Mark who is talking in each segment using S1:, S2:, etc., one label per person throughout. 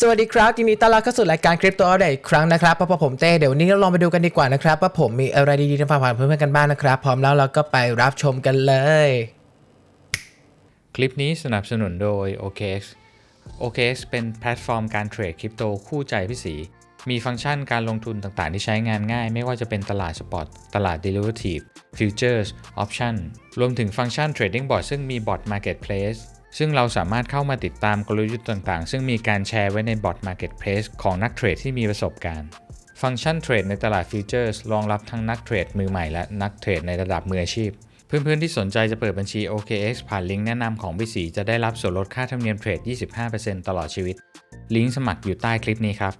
S1: สวัสดีครับยินดีต้อนรับเข้าสู่รายการคริปโตอัปเดตอีกครั้งนะครับพบกับผมเต้เดี๋ยววันนี้เราลองไปดูกันดีกว่านะครับ ว่าผมมีอะไรดีๆมาฝากผ่านเพื่อนๆกันบ้างนะครับ พร้อมแล้วเราก็ไปรับชมกันเลย
S2: คลิปนี้สนับสนุนโดย OKX OKX เป็นแพลตฟอร์มการเทรดคริปโตคู่ใจพี่สี มีฟังก์ชันการลงทุนต่างๆ ที่ใช้งานง่าย ไม่ว่าจะเป็นตลาดสปอต ตลาด Derivative Futures Option รวมถึงฟังก์ชัน Trading Bot ซึ่งมี Bot Marketplace ซึ่งเราสามารถเข้ามาติดตามกลยุทธ์ต่างๆ ซึ่งมีการแชร์ไว้ใน Bot Marketplace ของนักเทรดที่มีประสบการณ์ ฟังก์ชันเทรดในตลาดฟิวเจอร์สรองรับทั้งนักเทรดมือใหม่และนักเทรดในระดับมืออาชีพ เพื่อนๆที่สนใจจะเปิดบัญชี OKX ผ่านลิงก์แนะนำของพี่สีจะได้รับส่วนลดค่าธรรมเนียมเทรด 25%ตลอดชีวิต ลิงก์สมัครอยู่ใต้คลิปนี้ครับ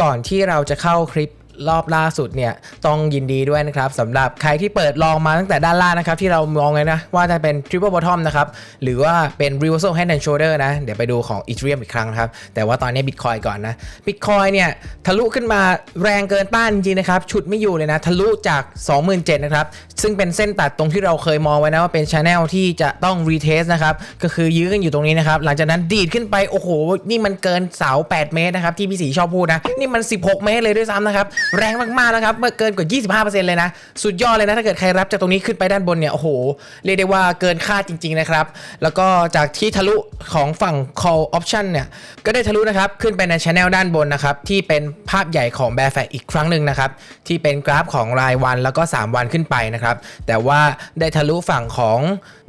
S1: ก่อนที่เราจะเข้าคลิป รอบล่าสุดเนี่ยต้องยินดีด้วยนะครับสำหรับใครที่เปิดลองมาตั้งแต่ด้านล่างนะครับ ที่เรามองเลยนะ ว่าจะเป็น triple bottom นะครับ หรือว่าเป็น reversal head and shoulder นะ เดี๋ยวไปดูของ ethereum อีกครั้งนะครับ แต่ว่าตอนนี้ bitcoin ก่อนนะ bitcoin เนี่ย ทะลุขึ้นมาแรงเกินต้านจริงนะครับฉุดไม่อยู่เลยนะ ทะลุจาก 27,000นะครับ ซึ่งเป็นเส้นตัดตรงที่เราเคยมองไว้นะว่าเป็น channel ที่จะต้อง retest นะครับก็คือยื้อกันอยู่ตรงนี้นะครับหลังจากนั้นดีดขึ้นไปโอ้โหนี่มันเกินเสา 8 เมตรนะครับที่พี่สีชอบพูดนะนี่มัน 16 เมตรเลยด้วยซ้ำนะครับแรงมากๆนะครับ เมื่อเกินกว่า 25%เลยนะ สุดยอดเลยนะ ถ้าเกิดใครรับจากตรงนี้ขึ้นไปด้านบนเนี่ย โอ้โห เรียกได้ว่าเกินคาดจริง ๆ นะครับ แล้วก็จากที่ทะลุของฝั่ง call option เนี่ย ก็ได้ทะลุนะครับ ขึ้นไปใน channel ด้านบนนะครับ ที่เป็นภาพใหญ่ของ Bear Flag อีกครั้งหนึ่งนะครับ ที่เป็นกราฟของรายวันแล้วก็ 3 วันขึ้นไปนะครับ แต่ว่าได้ทะลุฝั่งของ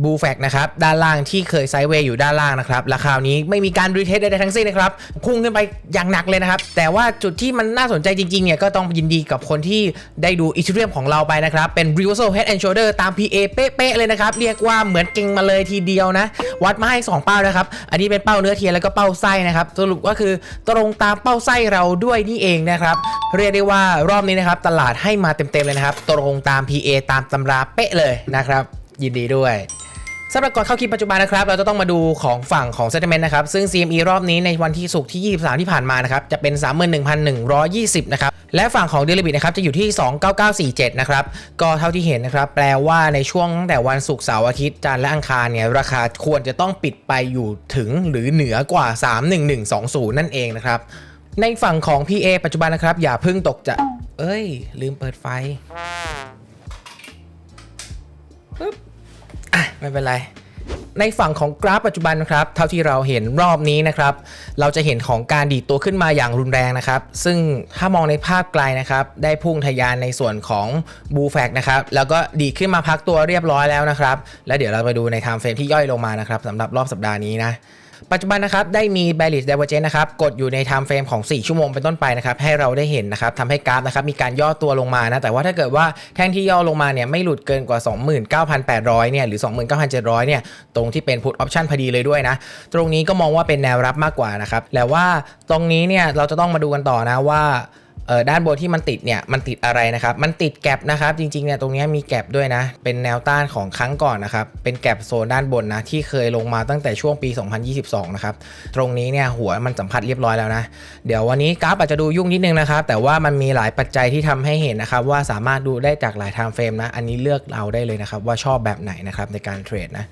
S1: b u l l f a c นะครับด้านล่างที่เคยไซด์เวย์อยู่ด้านล่างนะครับราคราวนี้ไม่มีการรีเทสใดๆทั้งสิ้นนะครับพุ่งขึ้นไปอย่างหนักเลยนะครับแต่ว่าจุดที่มันน่าสนใจจริงๆเนี่ยก็ต้องยินดีกับคนที่ได้ดูอี t เรียมของเราไปนะครับ เป็น reversal head and shoulder ตาม PA เป๊ะๆเลยนะครับ เรียกว่าเหมือนเก่งมาเลยทีเดียวนะ วัดมาให้ 2 เป้านะครับ อันนี้เป็นเป้าเนื้อเทียนแล้วก็เป้าไส้นะครับ สรุปก็คือตรงตามเป้าไส้เราด้วยนี่เองนะครับ เรียกได้ว่ารอบนี้นะครับ ตลาดให้มาเต็มๆเลยนะครับ ตรงตาม PA ตามตำราเป๊ะเลยนะครับ ยินดีด้วยสำหรับก่อนเข้าคลิปปัจจุบันนะครับ เราจะต้องมาดูของฝั่งของ Settlement นะครับ ซึ่ง CME รอบนี้ในวันที่ศุกร์ที่ 23 ที่ผ่านมานะครับ จะเป็น 31,120 นะครับ และฝั่งของ d e l i b i t นะครับจะอยู่ที่ 29947 นะครับ ก็เท่าที่เห็นนะครับ แปลว่าในช่วงตั้งแต่วันศุกร์เสาร์อาทิตย์จันทร์และอังคารเนี่ยราคาควรจะต้องปิดไปอยู่ถึงหรือเหนือกว่า 31120 นั่นเองนะครับ ในฝั่งของ PA ปัจจุบันนะครับ อย่าเพิ่งตกจะ เอ้ย ลืมเปิดไฟอะไม่เป็นไร ในฝั่งของกราฟปัจจุบันนะครับเท่าที่เราเห็นรอบนี้นะครับ เราจะเห็นของการดีดตัวขึ้นมาอย่างรุนแรงนะครับ ซึ่งถ้ามองในภาพไกลนะครับ ได้พุ่งทะยานในส่วนของบูแฟกนะครับแล้วก็ดีดขึ้นมาพักตัวเรียบร้อยแล้วนะครับ แล้วเดี๋ยวเราไปดูในไทม์เฟรมที่ย่อยลงมานะครับสำหรับรอบสัปดาห์นี้นะ ปัจจุบันนะครับได้มี bearish divergence นะครับกดอยู่ใน time frame ของ 4 ชั่วโมงเป็นต้นไปนะครับให้เราได้เห็นนะครับทำให้กราฟนะครับมีการย่อตัวลงมานะแต่ว่าถ้าเกิดว่าแท่งที่ย่อลงมาเนี่ยไม่หลุดเกินกว่า 29,800เนี่ยหรือ 29,700เนี่ยตรงที่เป็น put option พอดีเลยด้วยนะตรงนี้ก็มองว่าเป็นแนวรับมากกว่านะครับแล้วว่าตรงนี้เนี่ยเราจะต้องมาดูกันต่อนะว่า ด้านบนที่มันติดเนี่ยมันติดอะไรนะครับ มันติดแกลบนะครับ จริงๆเนี่ยตรงนี้มีแกลบด้วยนะ เป็นแนวต้านของครั้งก่อนนะครับ เป็นแกลบโซนด้านบนนะที่เคยลงมาตั้งแต่ช่วงปี 2022 นะครับ ตรงนี้เนี่ยหัวมันสัมผัสเรียบร้อยแล้วนะ เดี๋ยววันนี้กราฟอาจจะดูยุ่งนิดนึงนะครับ แต่ว่ามันมีหลายปัจจัยที่ทำให้เห็นนะครับว่าสามารถดูได้จากหลายไทม์เฟรมนะ อันนี้เลือกเอาได้เลยนะครับว่าชอบแบบไหนนะครับในการเทรดนะ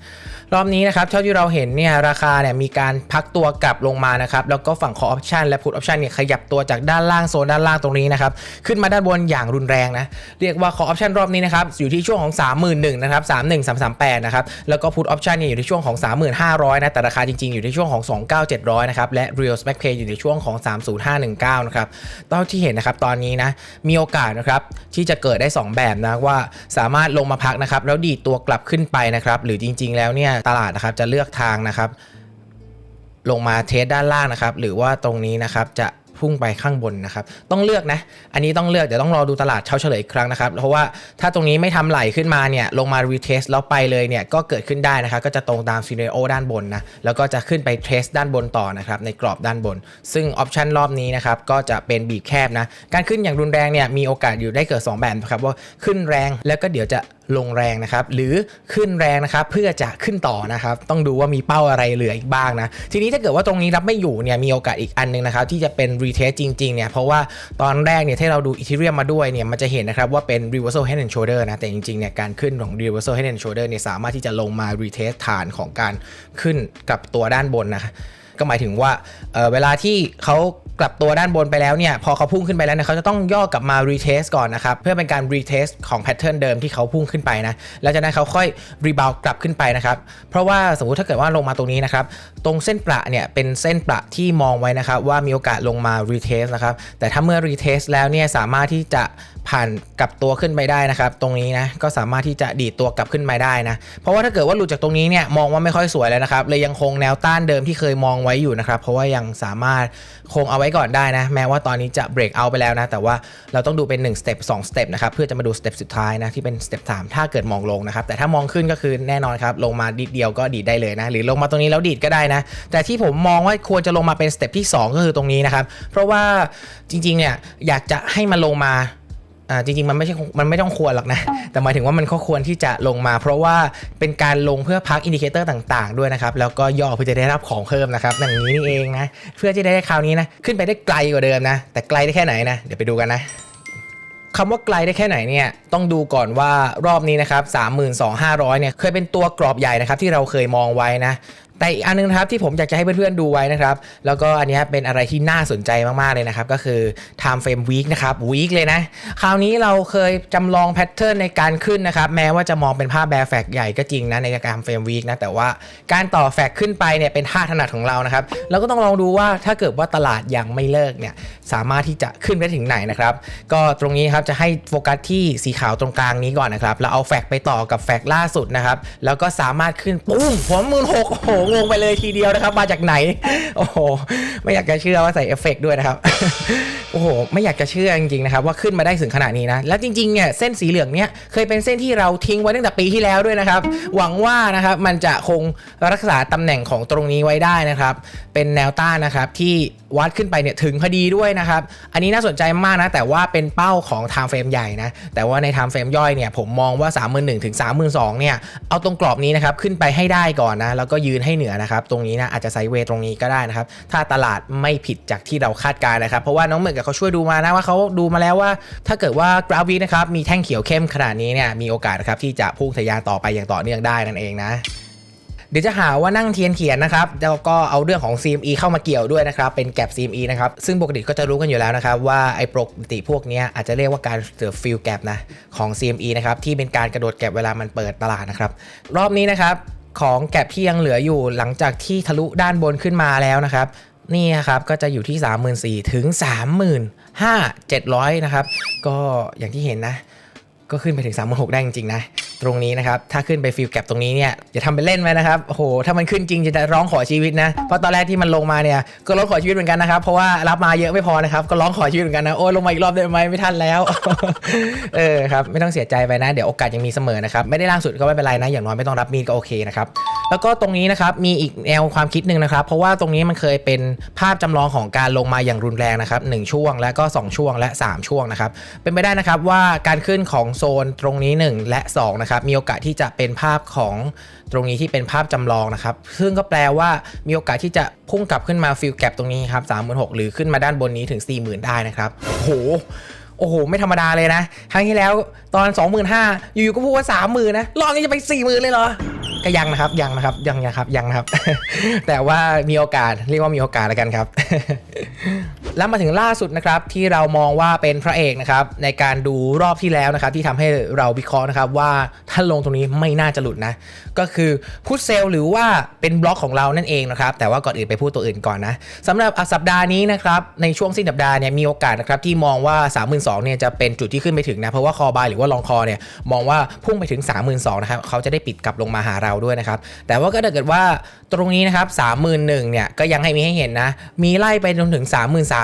S1: รอบนี้นะครับเท่าที่เราเห็นเนี่ยราคาเนี่ยมีการพักตัวกลับลงมานะครับ แล้วก็ฝั่ง call option และ put option เนี่ยขยับตัวจากด้านล่างโซนด้านล่างตรงนี้นะครับ ขึ้นมาด้านบนอย่างรุนแรงนะ เรียกว่า call option รอบนี้นะครับ อยู่ที่ช่วงของ 31,000นะครับ31338นะครับ แล้วก็ put option เนี่ยอยู่ที่ช่วงของ35,500นะ แต่ราคาจริงๆ อยู่ที่ช่วงของ 29,700นะครับ และ real spec pay อยู่ในช่วงของ 30519นะครับเท่าที่เห็นนะครับตอนนี้นะ มีโอกาสนะครับที่จะเกิดได้ 2 แบบนะว่าสามารถลงมาพักนะครับ แล้วดีดตัวกลับขึ้นไปนะครับ หรือจริง ๆ แล้วเนี่ยตลาดนะครับจะเลือกทางนะครับลงมาเทสด้านล่างนะครับ หรือว่าตรงนี้นะครับจะ พุ่งไปข้างบนนะครับ ต้องเลือกนะ อันนี้ต้องเลือกเดี๋ยวต้องรอดูตลาดเช้าเฉลยอีกครั้งนะครับ เพราะว่าถ้าตรงนี้ไม่ทำไหลขึ้นมาเนี่ยลงมารีเทสแล้วไปเลยเนี่ยก็เกิดขึ้นได้นะครับ ก็จะตรงตามซีเนโอด้านบนนะ แล้วก็จะขึ้นไปเทสด้านบนต่อนะครับในกรอบด้านบน ซึ่งออปชันรอบนี้นะครับก็จะเป็นบีบแคบนะ การขึ้นอย่างรุนแรงเนี่ยมีโอกาสอยู่ได้เกิดสองแบบนะครับว่าขึ้นแรงแล้วก็เดี๋ยวจะลงแรงนะครับหรือขึ้นแรงนะครับเพื่อจะขึ้นต่อนะครับต้องดูว่ามีเป้าอะไรเหลืออีกบ้างนะทีนี้ถ้าเกิดว่าตรงนี้รับไม่อยู่เนี่ยมีโอกาสอีกอันหนึงนะครับที่จะเป็นรีเทสจริงๆเนี่ยเพราะว่าตอนแรกเนี่ยที่เราดูอีทีเรียมมาด้วยเนี่ยมันจะเห็นนะครับว่าเป็น reversal head and shoulder นะแต่จริงๆเนี่ยการขึ้นของ reversal head and shoulder เนี่ยสามารถที่จะลงมารีเทสฐานของการขึ้นกับตัวด้านบนนะก็หมายถึงว่าเเวลาที่เขา กลับตัวด้านบนไปแล้วเนี่ยพอเขาพุ่งขึ้นไปแล้วเนี่ยเขาจะต้องย่อกลับมา retest ก่อนนะครับเพื่อเป็นการ retest ของ pattern เดิมที่เขาพุ่งขึ้นไปนะแล้วจากนั้นเขาค่อย rebound กลับขึ้นไปนะครับเพราะว่าสมมติถ้าเกิดว่าลงมาตรงนี้นะครับตรงเส้นประเนี่ยเป็นเส้นประที่มองไว้นะครับว่ามีโอกาสลงมา retest นะครับแต่ถ้าเมื่อ retest แล้วเนี่ยสามารถที่จะผ่านกลับตัวขึ้นไปได้นะครับตรงนี้นะก็สามารถที่จะดีดตัวกลับขึ้นมาได้นะเพราะว่าถ้าเกิดว่าหลุดจากตรงนี้เนี่ยมองว่าไม่ค่อยสวยแล้วนะครับเลยยังคงแนวต้านเดิมที่เคยมองไว้อยู่นะครับเพราะว่ายังสามารถคงเอาว้ก่อนได้นะ แม้ว่าตอนนี้จะ break out ไปแล้วนะ แต่ว่าเราต้องดูเป็น1 step 2 step นะครับ เพื่อจะมาดู step สุดท้ายนะ ที่เป็น step 3ถ้าเกิดมองลงนะครับ แต่ถ้ามองขึ้นก็คือแน่นอนครับ ลงมาดีดเดียวก็ดีดได้เลยนะ หรือลงมาตรงนี้แล้วดีดก็ได้นะ แต่ที่ผมมองว่าควรจะลงมาเป็นสเต็ปที่ 2 ก็คือตรงนี้นะครับ เพราะว่าจริงๆเนี่ยอยากจะให้มันลงมา อ่าจริงๆมันไม่ใช่มันไม่ต้องควรหรอกนะ แต่หมายถึงว่ามันก็ควรที่จะลงมา เพราะว่าเป็นการลงเพื่อพักอินดิเคเตอร์ต่าง ๆ ด้วยนะครับ แล้วก็ย่อเพื่อจะได้รับของเพิ่มนะครับอย่างนี้นี่เองนะ เพื่อที่จะได้คราวนี้นะ ขึ้นไปได้ไกลกว่าเดิมนะ แต่ไกลได้แค่ไหนนะ เดี๋ยวไปดูกันนะคำว่าไกลได้แค่ไหนเนี่ยต้องดูก่อนว่ารอบนี้นะครับ 32,500 เนี่ยเคยเป็นตัวกรอบใหญ่นะครับที่เราเคยมองไว้นะ แต่อีกอันนึงนะครับที่ผมอยากจะให้เพื่อนๆดูไว้นะครับ แล้วก็อันนี้เป็นอะไรที่น่าสนใจมากๆเลยนะครับ ก็คือ time frame week นะครับ week เลยนะ คราวนี้เราเคยจำลองแพทเทิร์นในการขึ้นนะครับ แม้ว่าจะมองเป็นภาพแบร์แฟกใหญ่ก็จริงนะในการเฟรมวีคนะ แต่ว่าการต่อแฟกขึ้นไปเนี่ยเป็นท่าถนัดของเรานะครับ เราก็ต้องลองดูว่าถ้าเกิดว่าตลาดยังไม่เลิกเนี่ยสามารถที่จะขึ้นไปถึงไหนนะครับ ก็ตรงนี้ครับจะให้โฟกัสที่สีขาวตรงกลางนี้ก่อนนะครับแล้วเอาแฟกไปต่อกับแฟกล่าสุดนะครับแล้วก็สามารถขึ้นปุ้มผมหมื่นหกโอ้งงไปเลยทีเดียวนะครับ มาจากไหน โอ้โห ไม่อยากจะเชื่อว่าใส่เอฟเฟกต์ด้วยนะครับ โอ้โห ไม่อยากจะเชื่อจริงๆนะครับ ว่าขึ้นมาได้ถึงขนาดนี้นะ แล้วจริงๆเนี่ยเส้นสีเหลืองเนี่ยเคยเป็นเส้นที่เราทิ้งไว้ตั้งแต่ปีที่แล้วด้วยนะครับ หวังว่านะครับมันจะคงรักษาตำแหน่งของตรงนี้ไว้ได้นะครับ เป็นแนวต้านนะครับที่วัดขึ้นไปเนี่ยถึงพอดีด้วยนะครับ อันนี้น่าสนใจมากนะ แต่ว่าเป็นเป้าของ time frame ใหญ่นะ แต่ว่าใน time frame ย่อยเนี่ยผมมองว่า 3 1 0 0 0ถึง32,000เนี่ยเอาตรงกรอบนี้นะครับขึ้นไปให้ได้ก่อนนะแล้วก็ยืนให้เหนือนะครับ ตรงนี้นะอาจจะไซด์เวย์ตรงนี้ก็ได้นะครับ ถ้าตลาดไม่ผิดจากที่เราคาดการณ์นะครับ เพราะว่าน้องเหมือนกับเขาช่วยดูมานะว่าเขาดูมาแล้วว่า ถ้าเกิดว่ากราฟวีนะครับมีแท่งเขียวเข้มขนาดนี้เนี่ยมีโอกาสนะครับที่จะพุ่งทะยานต่อไปอย่างต่อเนื่องได้นั่นเองนะเดี๋ยวจะหาว่านั่งเทียนเขียนนะครับแล้วก็เอาเรื่องของ CME เข้ามาเกี่ยวด้วยนะครับ เป็นแกลบ CME นะครับ ซึ่งปกติก็จะรู้กันอยู่แล้วนะครับ ว่าไอ้ปกติพวกนี้อาจจะเรียกว่าการเสือฟิลแกลบนะของ CME นะครับ ที่เป็นการกระโดดแกลบเวลามันเปิดตลาดนะครับ รอบนี้นะครับ ของแกะที่ยังเหลืออยู่หลังจากที่ทะลุด้านบนขึ้นมาแล้วนะครับ นี่นะครับก็จะอยู่ที่ 34,000ถึง 35,700 นะครับ ก็อย่างที่เห็นนะ ก็ขึ้นไปถึง 3 6 0 0ได้จริงๆนะ ตรงนี้นะครับ ถ้าขึ้นไปฟิลแกปตรงนี้เนี่ยอย่าทำเป็นเล่นไว้นะครับโอ้โหถ้ามันขึ้นจริงจะร้องขอชีวิตนะเพราะตอนแรกที่มันลงมาเนี่ยก็ร้องขอชีวิตเหมือนกันนะครับเพราะว่ารับมาเยอะไม่พอนะครับก็ร้องขอชีวิตเหมือนกันนะโอ้ยลงมาอีกรอบได้ไหมไม่ทันแล้วเออครับไม่ต้องเสียใจไปนะ เดี๋ยวโอกาสยังมีเสมอนะครับไม่ได้ล่างสุดก็ไม่เป็นไรนะ อย่างน้อยไม่ต้องรับมีดก็โอเคนะครับแล้วก็ตรงนี้นะครับมีอีกแนวความคิดหนึ่งนะครับ เพราะว่าตรงนี้มันเคยเป็นภาพจำลองของการลงมาอย่างรุนแรงนะครับหช่วงและก็ 2 ช่วงและ 3 ช่วงนะครับเป็นไปได้นะครับว่าการขึ้นของโซนตรงนี้ 1 และ2นะครับมีโอกาสที่จะเป็นภาพของตรงนี้ที่เป็นภาพจำลองนะครับ ซึ่งก็แปลว่ามีโอกาสที่จะพุ่งกลับขึ้นมาฟิลแกปตรงนี้ครับสามหมื่นหกหรือขึ้นมาด้านบนนี้ถึง 4 0,000 ได้นะครับโอ้โหโอ้โห ไม่ธรรมดาเลยนะ ครั้งที่แล้วตอน 25,000 อยู่ๆก็พูดว่า 30,000 นะ รอบนี้จะไป 40,000 เลยเหรอ ก็ยังนะครับ ยังนะครับ ยังนะครับ ยังนะครับ แต่ว่ามีโอกาส เรียกว่ามีโอกาสแล้วกันครับ แล้วมาถึงล่าสุดนะครับที่เรามองว่าเป็นพระเอกนะครับในการดูรอบที่แล้วนะครับที่ทำให้เราวิเคราะห์นะครับว่าถ้าลงตรงนี้ไม่น่าจะหลุดนะก็คือพุทเซลหรือว่าเป็นบล็อกของเรานั่นเองนะครับแต่ว่าก่อนอื่นไปพูดตัวอื่นก่อนนะสำหรับสัปดาห์นี้นะครับในช่วงสิ้นสัปดาห์เนี่ยมีโอกาสนะครับที่มองว่า 3 2 0 0เนี่ยจะเป็นจุดที่ขึ้นไปถึงนะเพราะว่าคอบายหรือว่าลองคอเนี่ยมองว่าพุ่งไปถึง 3 2 0 0 0นะครับเขาจะได้ปิดกลับลงมาหาเราด้วยนะครับแต่ว่าก็ถ้าเกิดว่าตรงนี้นะครับ31,000เนี่ยก็ยังให้มีให้เห็นนะมีไล่ไปจนถึง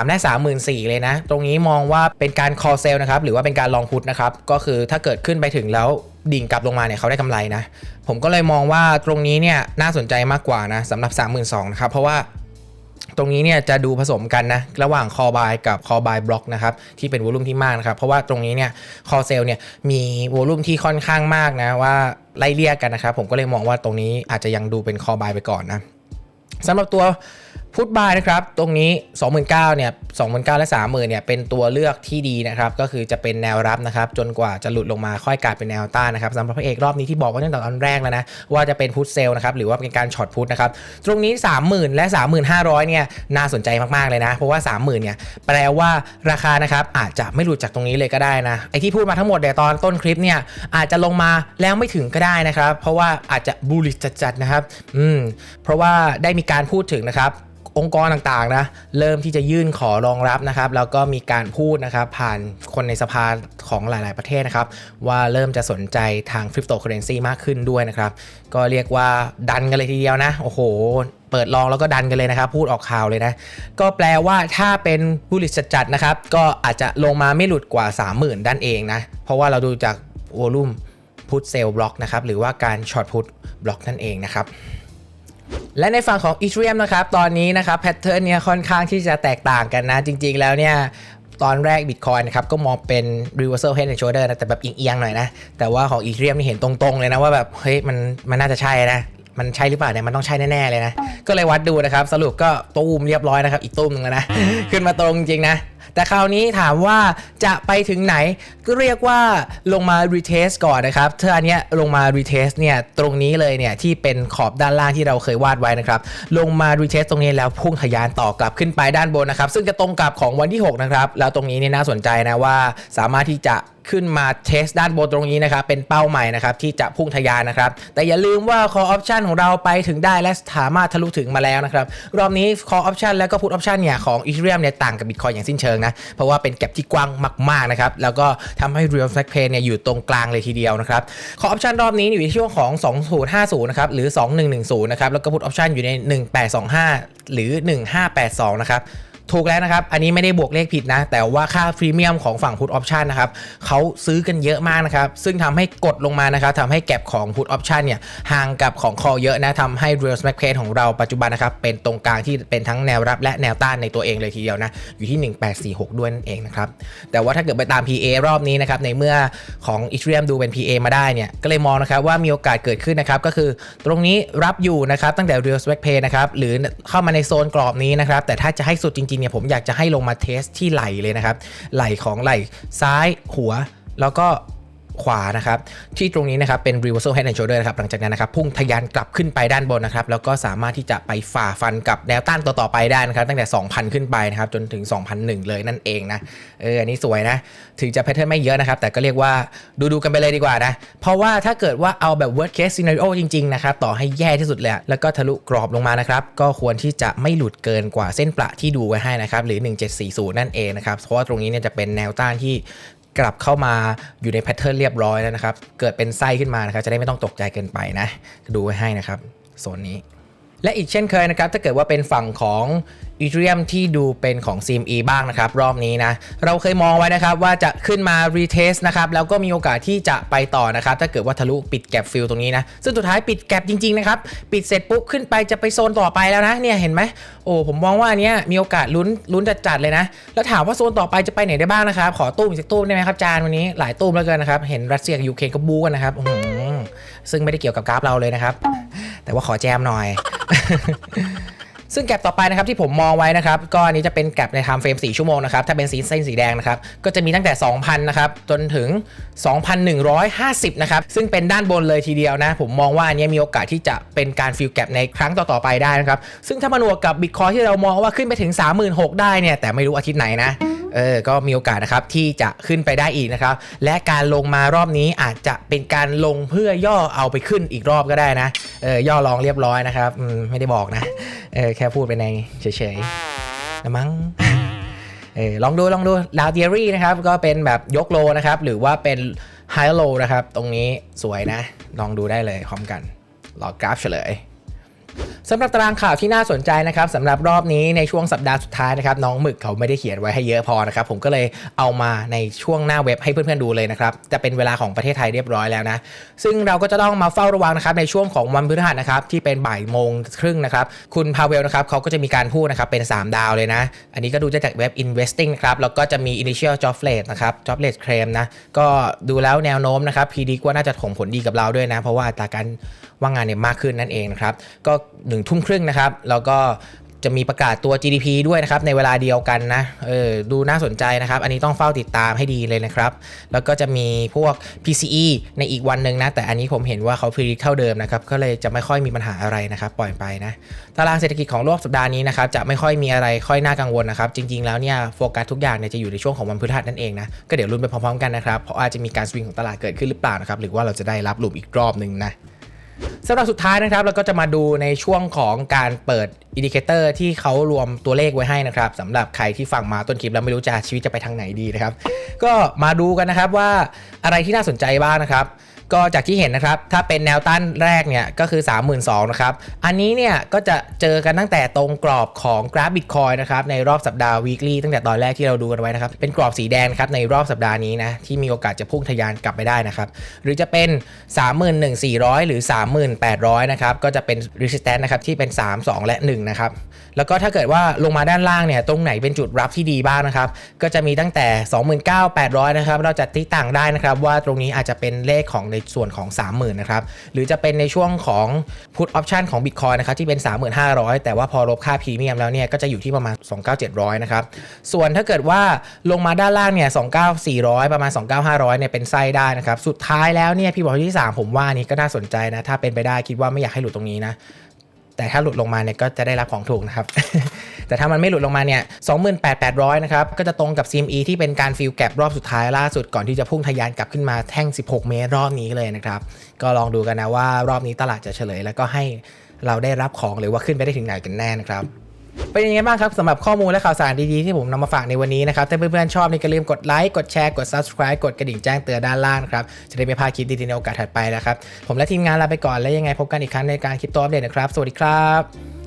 S1: 33,000และ34,000เลยนะ ตรงนี้มองว่าเป็นการคอเซลนะครับหรือว่าเป็นการลองพุทนะครับ ก็คือถ้าเกิดขึ้นไปถึงแล้วดิ่งกลับลงมาเนี่ยเขาได้กำไรนะ ผมก็เลยมองว่าตรงนี้เนี่ยน่าสนใจมากกว่านะสำหรับ 32,000นะครับเพราะว่าตรงนี้เนี่ยจะดูผสมกันนะระหว่างคอบายกับคอบายบล็อกนะครับที่เป็นวอลุ่มที่มากนะครับเพราะว่าตรงนี้เนี่ยคอเซลเนี่ยมีวอลุ่มที่ค่อนข้างมากนะว่าไล่เลี่ยกันนะครับผมก็เลยมองว่าตรงนี้อาจจะยังดูเป็นคอบายไปก่อนนะสำหรับตัว พุทบายนะครับ ตรงนี้ 29,000เนี่ย29,000 และ 30,000เนี่ยเป็นตัวเลือกที่ดีนะครับ ก็คือจะเป็นแนวรับนะครับ จนกว่าจะหลุดลงมาค่อยกลายเป็นแนวต้านนะครับสำหรับพระเอกรอบนี้ที่บอกไว้ตั้งแต่ตอนแรกแล้วนะ ว่าจะเป็นพุทเซลนะครับ หรือว่าเป็นการช็อตพุทนะครับ ตรงนี้ 30,000 และ 3,500เนี่ยน่าสนใจมาก ๆ เลยนะ เพราะว่า 30,000เนี่ยแปลว่าราคานะครับอาจจะไม่หลุดจากตรงนี้เลยก็ได้นะไอที่พูดมาทั้งหมดเดี๋ยวตอนต้นคลิปเนี่ยอาจจะลงมาแล้วไม่ถึงก็ได้นะครับ เพราะว่าอาจจะบูลลิจัดๆนะครับอืมเพราะว่าได้มีการพูดถึงนะครับ องค์กรต่างๆนะเริ่มที่จะยื่นขอรองรับนะครับแล้วก็มีการพูดนะครับผ่านคนในสภาของหลาย ๆประเทศนะครับว่าเริ่มจะสนใจทางคริปโตเคอเรนซีมากขึ้นด้วยนะครับก็เรียกว่าดันกันเลยทีเดียวนะโอ้โหเปิดลองแล้วก็ดันกันเลยนะครับ พูดออกข่าวเลยนะ ก็แปลว่าถ้าเป็นผู้ลิตจัดนะครับ ก็อาจจะลงมาไม่หลุดกว่า 30,000 ด้านเองนะ เพราะว่าเราดูจากวอลุ่มพุทเซลบล็อกนะครับ หรือว่าการช็อตพุทบล็อกนั่นเองนะครับ และในฝั่งของ Ethereum นะครับ ตอนนี้นะครับแพทเทิร์นเนี่ยค่อนข้างที่จะแตกต่างกันนะ จริง ๆ แล้วเนี่ยตอนแรก Bitcoin นะครับก็มองเป็น reversal head and shoulder นะแต่แบบเอียงๆหน่อยนะ แต่ว่าของ Ethereum นี่เห็นตรงๆเลยนะว่าแบบเฮ้ยมันมันน่าจะใช่นะมันใช่หรือเปล่าเนี่ยมันต้องใช่แน่ๆเลยนะ ก็เลยวัดดูนะครับ สรุปก็ตู้มเรียบร้อยนะครับ อีกตู้มหนึงแล้วนะ ขึ้นมาตรงจริงๆนะ แต่คราวนี้ถามว่าจะไปถึงไหนก็เรียกว่าลงมา retest ก่อนนะครับเธออันเนี้ยลงมา retest เนี่ยตรงนี้เลยเนี่ยที่เป็นขอบด้านล่างที่เราเคยวาดไว้นะครับ ลงมา retest ตรงนี้แล้วพุ่งทะยานต่อกลับขึ้นไปด้านบนนะครับ ซึ่งจะตรงกับของวันที่ 6 นะครับ แล้วตรงนี้เนี่ยน่าสนใจนะว่าสามารถที่จะขึ้นมาเทสด้านบนตรงนี้นะครับ เป็นเป้าใหม่นะครับที่จะพุ่งทะยานนะครับ แต่อย่าลืมว่า call option ของเราไปถึงได้และสามารถทะลุถึงมาแล้วนะครับ รอบนี้ call option แล้วก็ put option เนี่ยของ Ethereum เนี่ยต่างกับ Bitcoin อย่างสิ้นเชิงนะ เพราะว่าเป็นแก็บที่กว้างมากๆนะครับ แล้วก็ทำให้ real fact pay เนี่ยอยู่ตรงกลางเลยทีเดียวนะครับ call option รอบนี้อยู่ในช่วงของ 2050 นะครับ หรือ 2110 นะครับ แล้วก็ put option อยู่ใน 1825 หรือ 1582 นะครับ ถูกแล้วนะครับ อันนี้ไม่ได้บวกเลขผิดนะ แต่ว่าค่าพรีเมียมของฝั่ง Put Option นะครับเขาซื้อกันเยอะมากนะครับ ซึ่งทำให้กดลงมานะครับทำให้แก็บของ Put Option เนี่ยห่างกับของ Call เยอะนะทำให้ Real Smack Case ของเราปัจจุบันนะครับ เป็นตรงกลางที่เป็นทั้งแนวรับและแนวต้านในตัวเองเลยทีเดียวนะ อยู่ที่ 1846 ด้วยนั่นเองนะครับ แต่ว่าถ้าเกิดไปตาม PA รอบนี้นะครับ ในเมื่อของ Ethereum ดูเป็น PA มาได้เนี่ย ก็เลยมองนะครับว่ามีโอกาสเกิดขึ้นนะครับ ก็คือตรงนี้รับอยู่นะครับตั้งแต่ Real Smack Pay นะครับ หรือเข้ามาในโซนกรอบนี้นะครับ แต่ถ้าจะให้สุดจริงเนี่ยผมอยากจะให้ลงมาเทสที่ไหลเลยนะครับไหลของไหลซ้ายหัวแล้วก็ ขวานะครับที่ตรงนี้นะครับเป็น reversal head and shoulder นะครับหลังจากนั้นนะครับพุ่งทะยานกลับขึ้นไปด้านบนนะครับแล้วก็สามารถที่จะไปฝ่าฟันกับแนวต้านต่อๆไปได้นะครับตั้งแต่ 2,000 ขึ้นไปนะครับจนถึง 2,001 เลยนั่นเองนะเอออันนี้สวยนะถึงจะแพทเทิร์นไม่เยอะนะครับแต่ก็เรียกว่าดูดูๆกันไปเลยดีกว่านะเพราะว่าถ้าเกิดว่าเอาแบบ worst case scenario จริงๆนะครับต่อให้แย่ที่สุดเลยแล้วก็ทะลุกรอบลงมานะครับก็ควรที่จะไม่หลุดเกินกว่าเส้นประที่ดูไว้ให้นะครับหรือ 1740 นั่นเองนะครับเพราะว่าตรงนี้เนี่ยจะเป็นแนวต้านที่ กลับเข้ามาอยู่ในแพทเทิร์นเรียบร้อยแล้วนะครับ เกิดเป็นไส้ขึ้นมานะครับ จะได้ไม่ต้องตกใจเกินไปนะ ดูไว้ให้นะครับโซนนี้ และอีกเช่นเคยนะครับถ้าเกิดว่าเป็นฝั่งของ Ethereum ที่ดูเป็นของ CME บ้างนะครับ รอบนี้นะ เราเคยมองไว้นะครับว่าจะขึ้นมา retest นะครับ แล้วก็มีโอกาสที่จะไปต่อนะครับ ถ้าเกิดว่าทะลุปิดแก p ฟิลตรงนี้นะ ซึ่งสุดท้ายปิดแก p จริง ๆ นะครับ ปิดเสร็จปุ๊บขึ้นไปจะไปโซนต่อไปแล้วนะ เนี่ยเห็นไหมโอ้ผมมองว่าอันเนี้ยมีโอกาสลุ้นลุ้นจัดๆเลยนะ แล้วถามว่าโซนต่อไปจะไปไหนได้บ้างนะครับ ขอตู้อีกสักตู้ได้ไหมครับจานวันนี้หลายตู้แล้วเกินนะครับเห็นรัสเซียกับยูเครนก็บู๊กันนะครับซึ่งไม่ได้เกี่ยวกับกราฟเราเลยนะครับแต่ว่าขอแจมหน่อย ซึ่งแกลบต่อไปนะครับที่ผมมองไว้นะครับก็อันนี้จะเป็นแกลบในไทม์เฟรม4ชั่วโมงนะครับถ้าเป็นสีเส้นสีแดงนะครับก็จะมีตั้งแต่ 2,000นะครับจนถึง 2,150นะครับซึ่งเป็นด้านบนเลยทีเดียวนะผมมองว่าอันนี้มีโอกาสที่จะเป็นการฟิลแกลบในครั้งต่อๆไปได้นะครับซึ่งถ้ามาหนวกกับบิตคอยที่เรามองว่าขึ้นไปถึง 36,000ได้เนี่ยแต่ไม่รู้อาทิตย์ไหนนะ เออก็มีโอกาสนะครับที่จะขึ้นไปได้อีกนะครับ และการลงมารอบนี้อาจจะเป็นการลงเพื่อย่อเอาไปขึ้นอีกรอบก็ได้นะเออย่อลองเรียบร้อยนะครับอืมไม่ได้บอกนะเออแค่พูดไปในเฉยๆนะมั้งเออลองดูลองดูดาวเทียรี่นะครับก็เป็นแบบยกโลนะครับ หรือว่าเป็นไฮโลนะครับ ตรงนี้สวยนะ ลองดูได้เลยพร้อมกันรอกราฟเฉลย สำหรับตารางข่าวที่น่าสนใจนะครับสำหรับรอบนี้ในช่วงสัปดาห์สุดท้ายนะครับน้องหมึกเขาไม่ได้เขียนไว้ให้เยอะพอนะครับผมก็เลยเอามาในช่วงหน้าเว็บให้เพื่อนๆดูเลยนะครับจะเป็นเวลาของประเทศไทยเรียบร้อยแล้วนะซึ่งเราก็จะต้องมาเฝ้าระวังนะครับในช่วงของวันพฤหัสนะครับที่เป็นบ่ายโมงครึ่งนะครับคุณพาเวลนะครับเขาก็จะมีการพูดนะครับเป็น 3 ดาวเลยนะอันนี้ก็ดูได้จากเว็บ investing นะครับแล้วก็จะมี initial job rate นะครับ job rate claim นะก็ดูแล้วแนวโน้มนะครับ PD ก็น่าจะส่งผลดีกับเราด้วยนะ เพราะว่าอัตราการ ว่างงานเนี่ยมากขึ้นนั่นเองนะครับก็หนึ่งทุ่มครึ่งนะครับแล้วก็จะมีประกาศตัว GDP ด้วยนะครับในเวลาเดียวกันนะเออดูน่าสนใจนะครับ อันนี้ต้องเฝ้าติดตามให้ดีเลยนะครับ แล้วก็จะมีพวก PCE ในอีกวันหนึ่งนะ แต่อันนี้ผมเห็นว่าเขาพ r ริเท่าเดิมนะครับ ก็เลยจะไม่ค่อยมีปัญหาอะไรนะครับ ปล่อยไปนะตารางเศรษฐกิจของโลกสัปดาห์นี้นะครับ จะไม่ค่อยมีอะไรค่อยน่ากังวลนะครับ จริง ๆ แล้วเนี่ยโฟกัสทุกอย่างเนี่ยจะอยู่ในช่วงของวันพฤหัสนั่นเองนะก็เดี๋ยวลุ้นไปพร้อมๆกันนะครับเพราะอาจจะมีการสวิงของตลาดเกิดขึ้นหรือเปล่านะครับหรือว่าเราจะได้รับหลุมอีกรอบหนึ่งนะ สำหรับสุดท้ายนะครับเราก็จะมาดูในช่วงของการเปิดอินดิเคเตอร์ที่เขารวมตัวเลขไว้ให้นะครับสำหรับใครที่ฟังมาต้นคลิปแล้วไม่รู้จะชีวิตจะไปทางไหนดีนะครับ ก็มาดูกันนะครับว่าอะไรที่น่าสนใจบ้างนะครับ ก็จากที่เห็นนะครับ ถ้าเป็นแนวต้านแรกเนี่ยก็คือ 32,000นะครับ อันนี้เนี่ยก็จะเจอกันตั้งแต่ตรงกรอบของกราฟบิตคอยนะครับในรอบสัปดาห์ weekly ตั้งแต่ตอนแรกที่เราดูกันไว้นะครับ เป็นกรอบสีแดงครับในรอบสัปดาห์นี้นะที่มีโอกาสจะพุ่งทะยานกลับไปได้นะครับ หรือจะเป็น 31,400 หรือ 3,800 นะครับ ก็จะเป็น resistance นะครับที่เป็น 3 2 และ 1 นะครับ แล้วก็ถ้าเกิดว่าลงมาด้านล่างเนี่ยตรงไหนเป็นจุดรับที่ดีบ้างนะครับ ก็จะมีตั้งแต่ 29,800 นะครับเราจะตีต่างได้นะครับว่าตรงนี้อาจจะเป็นเลขของในส่วนของ 30,000นะครับหรือจะเป็นในช่วงของ put option ของ Bitcoin นะครับที่เป็น 35,000 แต่ว่าพอลบค่าพรีเมียมแล้วเนี่ยก็จะอยู่ที่ประมาณ 29,700นะครับส่วนถ้าเกิดว่าลงมาด้านล่างเนี่ย29,400 ประมาณ 29,500เนี่ยเป็นไส้ได้นะครับสุดท้ายแล้วเนี่ยพี่บอกที่ 3 ผมว่านนี้ก็น่าสนใจนะถ้าเป็นไปได้คิดว่าไม่อยากให้หลุดตรงนี้นะ แต่ถ้าหลุดลงมาเนี่ยก็จะได้รับของถูกนะครับ แต่ถ้ามันไม่หลุดลงมาเนี่ย28,800 นะครับ ก็จะตรงกับ CME ที่เป็นการฟิลแกรบรอบสุดท้ายล่าสุดก่อนที่จะพุ่งทะยานกลับขึ้นมาแท่ง 16 เมตรรอบนี้เลยนะครับ ก็ลองดูกันนะว่ารอบนี้ตลาดจะเฉลย แล้วก็ให้เราได้รับของหรือว่าขึ้นไปได้ถึงไหนกันแน่นะครับ เป็นยังไงบ้างครับสำหรับข้อมูลและข่าวสารดีๆ ที่ผมนำมาฝากในวันนี้นะครับ ถ้าเพื่อนๆชอบนี่ก็ลืมกดไลค์กดแชร์กด subscribe กดกระดิ่งแจ้งเตือนด้านล่างครับ จะได้ไม่พลาดคลิปดีๆในโอกาสถัดไปนะครับ ผมและทีมงานลาไปก่อนแล้วยังไงพบกันอีกครั้งในการคลิปตัวอัปเดตนะครับ สวัสดีครับ